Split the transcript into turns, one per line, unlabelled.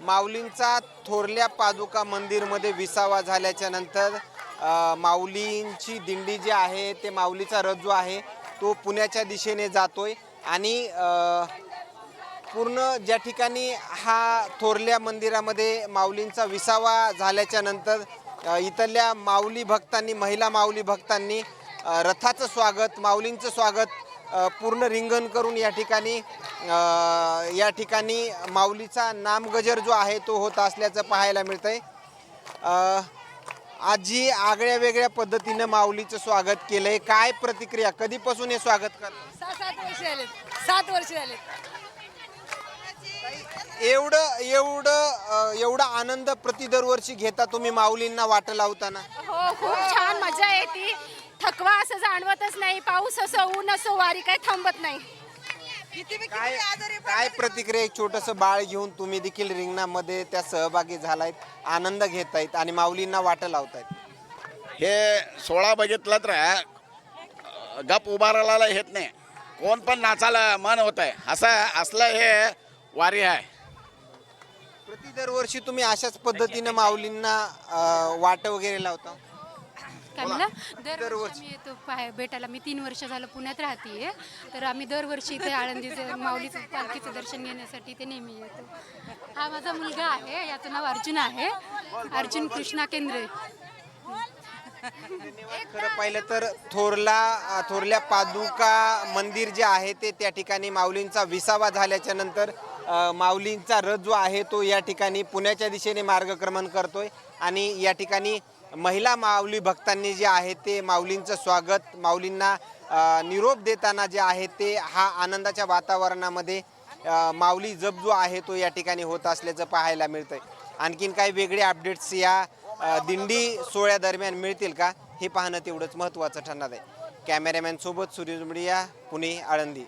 माऊलींचा थोरल्या पादुका मंदिरमध्ये विसावा झाल्याच्यानंतर माऊलींची दिंडी जी आहे ते माऊलीचा रथ जो आहे तो पुण्याच्या दिशेने जातोय आणि पूर्ण ज्या ठिकाणी हा थोरल्या मंदिरामध्ये माऊलींचा विसावा झाल्याच्यानंतर इथल्या माऊली भक्तांनी महिला माऊली भक्तांनी रथाचं स्वागत माऊलींचं स्वागत पूर्ण रिंगण करून या ठिकाणी या ठिकाणी माऊलीचा नामगजर जो आहे तो होत असल्याचं पाहायला मिळतं आहे आजी आगळ्या वेगळ्या पद्धतीनं माऊलीचं स्वागत केलंय. काय प्रतिक्रिया? कधीपासून हे स्वागत करतात
सात वर्ष झाले सात वर्ष झाले
एवढं एवढं एवढा आनंद प्रति दरवर्षी घेता तुम्ही माऊलींना वाट लावताना?
हो खूप छान मजा येते. थकवा असं जाणवतच नाही. पाऊस असो ऊन असो वारी काही थांबत नाही.
काय काय प्रतिक्रिया एक छोटस बाळ घेऊन तुम्ही देखील रिंगणामध्ये त्या सहभागी झालायत आनंद घेतायत आणि माऊलींना वाट लावतायत.
हे सोळा बघितलं तर गप उभारायला येत नाही. कोण पण नाचायला मन होत आहे असं असलं हे वारी आहे.
प्रति दरवर्षी तुम्ही अशाच पद्धतीनं माऊलींना अ, वाट वगैरे लावता?
काय म्हणलं
दरवर्षी.
आम्ही येतो पाय भेटायला. मी तीन वर्ष झालं पुण्यात राहते तर आम्ही दरवर्षी इथे आळंदीचे माऊलीचं पालखीचं दर्शन घेण्यासाठी इथे नेहमी येतो. हा माझा मुलगा आहे याचं नाव अर्जुन आहे. अर्जुन कृष्णा केंद्रे.
खरं पाहिलं तर थोरला अ, थोरल्या पादुका मंदिर जे आहे ते त्या ठिकाणी माऊलींचा विसावा झाल्याच्यानंतर माऊलींचा रथ जो आहे तो या ठिकाणी पुण्याच्या दिशेने मार्गक्रमण करतोय. आणि या ठिकाणी महिला माऊली भक्तांनी जे आहे ते माऊलींचं स्वागत माऊलींना निरोप देताना जे आहे ते हा आनंदाच्या वातावरणामध्ये माऊली जप जो आहे तो या ठिकाणी होत असल्याचं पाहायला मिळतंय. आणखीन काही वेगळे अपडेट्स या दिंडी सोहळ्यादरम्यान मिळतील का हे पाहणं तेवढंच महत्त्वाचं ठरणार आहे. कॅमेरामॅनसोबत सूर्य जुमडिया पुणे आळंदी.